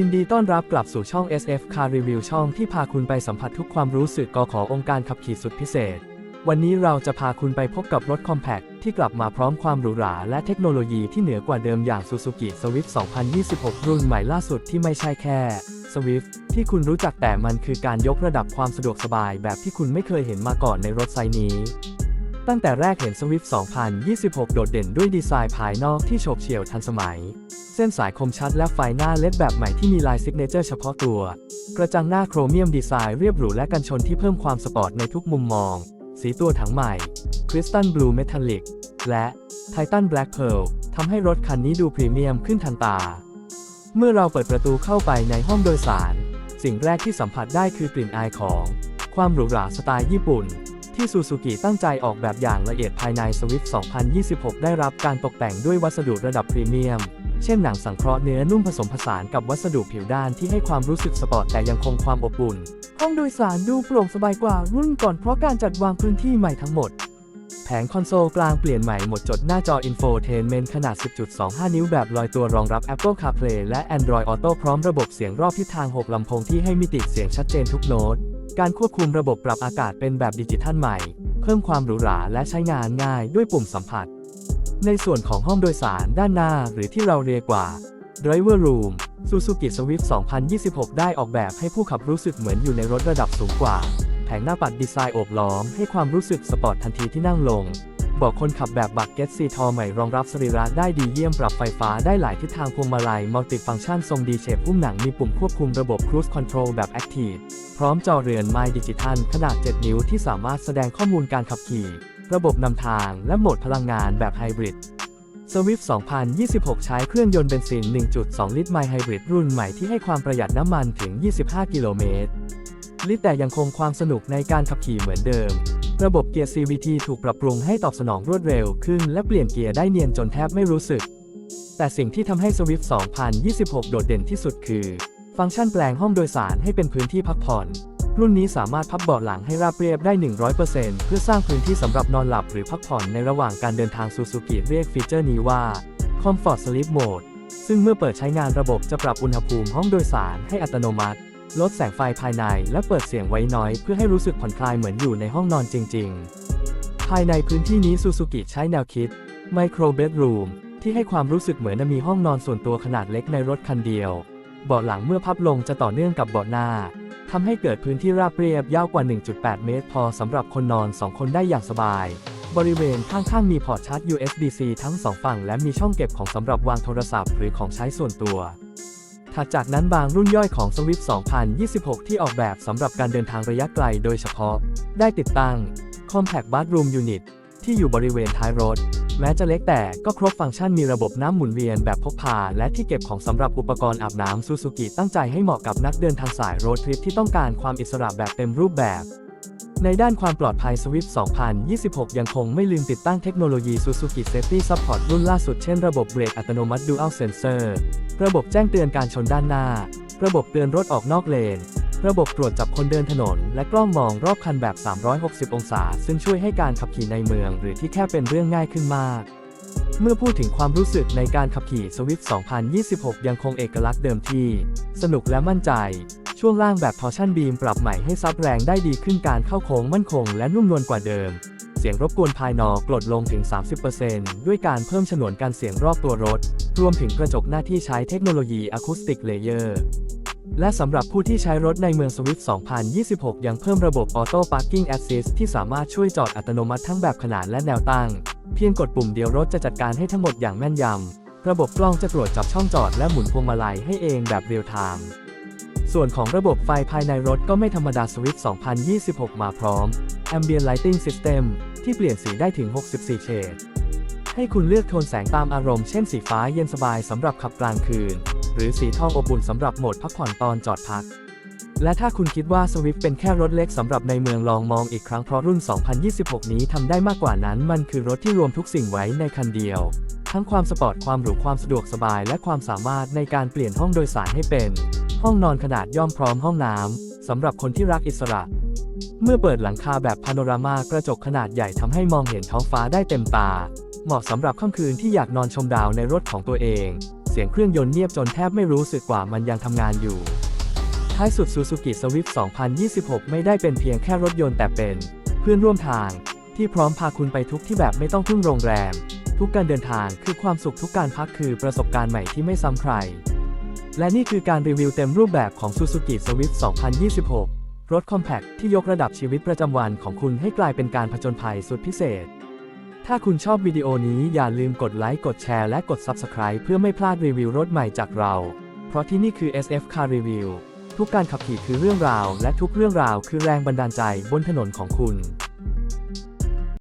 ยินดีต้อนรับกลับสู่ช่อง SF Car Review ช่องที่พาคุณไปสัมผัสทุกความรู้สึกกขององค์การขับขี่สุดพิเศษ วันนี้เราจะพาคุณไปพบกับรถ Compact ที่กลับมาพร้อมความหรูหราและเทคโนโลยีที่เหนือกว่าเดิมอย่าง Suzuki Swift 2026 รุ่นใหม่ล่าสุดที่ไม่ใช่แค่ Swift ที่คุณรู้จักแต่มันคือการยกระดับความสะดวกสบายแบบที่คุณไม่เคยเห็นมาก่อนในรถไซส์นี้ ตั้งแต่แรกเห็น Swift 2026 โดดเด่นด้วยดีไซน์ภายนอกที่โฉบเฉี่ยวทันสมัย เส้นสายคมชัดและไฟหน้าเลดแบบใหม่ที่มีลายซิกเนเจอร์เฉพาะตัว กระจังหน้าโครเมียมดีไซน์เรียบหรูและกันชนที่เพิ่มความสปอร์ตในทุกมุมมอง สีตัวถังใหม่คริสตัลบลูเมทัลลิกและไททันแบล็กเพ r l ทำให้รถคันนี้ดูพรีเมียมขึ้นทันตา เมื่อเราเปิดประตูเข้าไปในห้องโดยสาร สิ่งแรกที่สัมผัสได้คือกลิ่นอายของ ความหรูหราสไตล์ญี่ปุ่น ที่ซูซูกิตั้งใจออกแบบอย่างละเอียดภายใน Swift 2026 ได้รับการตกแต่งด้วยวัสดุระดับพรีเมียม เช่นหนังสังเคราะห์เนื้อนุ่มผสมผสานกับวัสดุผิวด้านที่ให้ความรู้สึกสปอร์ตแต่ยังคงความอบอุ่น ห้องโดยสารดูโปร่งสบายกว่ารุ่นก่อนเพราะการจัดวางพื้นที่ใหม่ทั้งหมดแผงคอนโซลกลางเปลี่ยนใหม่หมดจดหน้าจอ Infotainment ขนาด 10.25 นิ้วแบบลอยตัวรองรับ Apple CarPlay และ Android Auto พร้อมระบบเสียงรอบทิศทาง 6 ลำโพงที่ให้มิติเสียงชัดเจนทุกโน้ต การควบคุมระบบปรับอากาศเป็นแบบดิจิทัลใหม่ เพิ่มความหรูหราและใช้งานง่ายด้วยปุ่มสัมผัส ในส่วนของห้องโดยสารด้านหน้าหรือที่เราเรียกว่า Driver Room Suzuki Swift 2026 ได้ออกแบบให้ผู้ขับรู้สึกเหมือนอยู่ในรถระดับสูงกว่า แผงหน้าปัดดีไซน์โอบล้อมให้ความรู้สึกสปอร์ตทันทีที่นั่งลง บอกคนขับแบบบักเก็ตซีทอใหม่รองรับสรีระได้ดีเยี่ยมปรับไฟฟ้าได้หลายทิศทางพวงมาลัยมัลติฟังก์ชันทรงดีเชฟหุ้มหนังมีปุ่มควบคุมระบบ Cruise Control แบบ Active พร้อมจอเรือนไมดิจิทัลขนาด 7 นิ้วที่สามารถแสดงข้อมูลการขับขี่ ระบบนำทางและโหมดพลังงานแบบไฮบริด Swift 2026 ใช้เครื่องยนต์เบนซิน 1.2 ลิตรไมล์ไฮบริดรุ่นใหม่ที่ให้ความประหยัดน้ำมันถึง 25 กิโลเมตรลิตรแต่ยังคงความสนุกในการขับขี่เหมือนเดิม ระบบเกียร์ CVT ถูกปรับปรุงให้ตอบสนองรวดเร็วขึ้นและเปลี่ยนเกียร์ได้เนียนจนแทบไม่รู้สึก แต่สิ่งที่ทำให้ Swift 2026 โดดเด่นที่สุดคือ ฟังก์ชันแปลงห้องโดยสารให้เป็นพื้นที่พักผ่อน รุ่นนี้สามารถพับเบาะหลังให้ราบเรียบได้ 100%เพื่อสร้างพื้นที่สำหรับนอนหลับหรือพักผ่อนในระหว่างการเดินทางซูซูกิเรียกฟีเจอร์นี้ว่า Comfort Sleep Mode ซึ่งเมื่อเปิดใช้งานระบบจะปรับอุณหภูมิห้องโดยสารให้อัตโนมัติ ลดแสงไฟภายในและเปิดเสียงไว้น้อยเพื่อให้รู้สึกผ่อนคลายเหมือนอยู่ในห้องนอนจริง ๆ ภายในพื้นที่นี้ซูซูกิใช้แนวคิด Micro Bedroom ที่ให้ความรู้สึกเหมือนมีห้องนอนส่วนตัวขนาดเล็กในรถคันเดียว เบาะหลังเมื่อพับลงจะต่อเนื่องกับเบาะหน้าทำให้เกิดพื้นที่ราบเรียบยาวกว่า 1.8 เมตร พอสำหรับคนนอน 2 คนได้อย่างสบาย บริเวณข้างๆมีพอร์ตชาร์จ USB-C ทั้ง 2 ฝั่ง และมีช่องเก็บของสำหรับวางโทรศัพท์หรือของใช้ส่วนตัว ถัดจากนั้นบางรุ่นย่อยของ Swift 2026 ที่ออกแบบสำหรับการเดินทางระยะไกลโดยเฉพาะ ได้ติดตั้ง Compact Bathroom Unit ที่อยู่บริเวณท้ายรถ แม้จะเล็กแต่ก็ครบฟังก์ชันมีระบบน้ำหมุนเวียนแบบพกพา และที่เก็บของสำหรับอุปกรณ์อาบน้ำซูซูกิตั้งใจให้เหมาะกับนักเดินทางสายโรดทริปที่ต้องการความอิสระแบบเต็มรูปแบบ ในด้านความปลอดภัย Swift 2026 ยังคงไม่ลืมติดตั้งเทคโนโลยี Suzuki Safety Support รุ่นล่าสุดเช่นระบบเบรกอัตโนมัติ Dual Sensor ระบบแจ้งเตือนการชนด้านหน้า ระบบเตือนรถออกนอกเลน ระบบตรวจจับคนเดินถนน และกล้องมองรอบคันแบบ 360 องศา ซึ่งช่วยให้การขับขี่ในเมือง หรือที่แค่เป็นเรื่องง่ายขึ้นมาก เมื่อพูดถึงความรู้สึกในการขับขี่ Swift 2026 ยังคงเอกลักษณ์เดิมที่ สนุกและมั่นใจ ช่วงล่างแบบ Torsion Beam ปรับใหม่ให้ซับแรงได้ดีขึ้นการเข้าโค้งมั่นคงและนุ่มนวลกว่าเดิม เสียงรบกวนภายนอกลดลงถึง 30%ด้วยการเพิ่มฉนวนการเสียงรอบตัวรถ รวมถึงกระจกหน้าที่ใช้เทคโนโลยี Acoustic Layer และสำหรับผู้ที่ใช้รถในเมือง Swift 2026 ยังเพิ่มระบบ Auto Parking Assist ที่สามารถช่วยจอดอัตโนมัติทั้งแบบขนานและแนวตั้ง เพียงกดปุ่มเดียวรถจะจัดการให้ทั้งหมดอย่างแม่นยำ ระบบกล้องจะตรวจจับช่องจอดและหมุนพวงมาลัยให้เองแบบเรียลไทม์ ส่วนของระบบไฟภายในรถก็ไม่ธรรมดา Swift 2026 มาพร้อม Ambient Lighting System ที่เปลี่ยนสีได้ถึง 64 เฉด ให้คุณเลือกโทนแสงตามอารมณ์ เช่นสีฟ้าเย็นสบายสำหรับขับกลางคืน หรือสีทองอบอุ่นสำหรับโหมดพักผ่อนตอนจอดพัก และถ้าคุณคิดว่า Swift เป็นแค่รถเล็กสำหรับในเมืองลองมองอีกครั้งเพราะรุ่น 2026 นี้ทำได้มากกว่านั้นมันคือรถที่รวมทุกสิ่งไว้ในคันเดียว ทั้งความสปอร์ตความหรูความสะดวกสบาย และความสามารถในการเปลี่ยนห้องโดยสารให้เป็น ห้องนอนขนาดย่อมพร้อมห้องน้ำสำหรับคนที่รักอิสระ เมื่อเปิดหลังคาแบบพาโนรามากระจกขนาดใหญ่ทำให้มองเห็นท้องฟ้าได้เต็มตา เหมาะสำหรับค่ำคืนที่อยากนอนชมดาวในรถของตัวเองสีสียงเครื่องยนต์เงียบจนแทบไม่รู้สึกว่ามันยังทำงานอยู่ ท้ายสุด Suzuki Swift 2026 ไม่ได้เป็นเพียงแค่รถยนต์แต่เป็น เพื่อนร่วมทางที่พร้อมพาคุณไปทุกที่แบบไม่ต้องพึ่งโรงแรม ทุกการเดินทางคือความสุขทุกการพักคือประสบการณ์ใหม่ที่ไม่ซ้ำใคร และนี่คือการรีวิวเต็มรูปแบบของ Suzuki Swift 2026 รถคอมแพคที่ยกระดับชีวิตประจำวันของคุณให้กลายเป็นการผจญภัยสุดพิเศษ ถ้าคุณชอบวิดีโอนี้อย่าลืมกดไลค์ กดแชร์ และกด Subscribe เพื่อไม่พลาดรีวิวรถใหม่จากเรา เพราะที่นี่คือ SF Car Review ทุกการขับขี่คือเรื่องราว และทุกเรื่องราวคือแรงบันดาลใจบนถนนของคุณ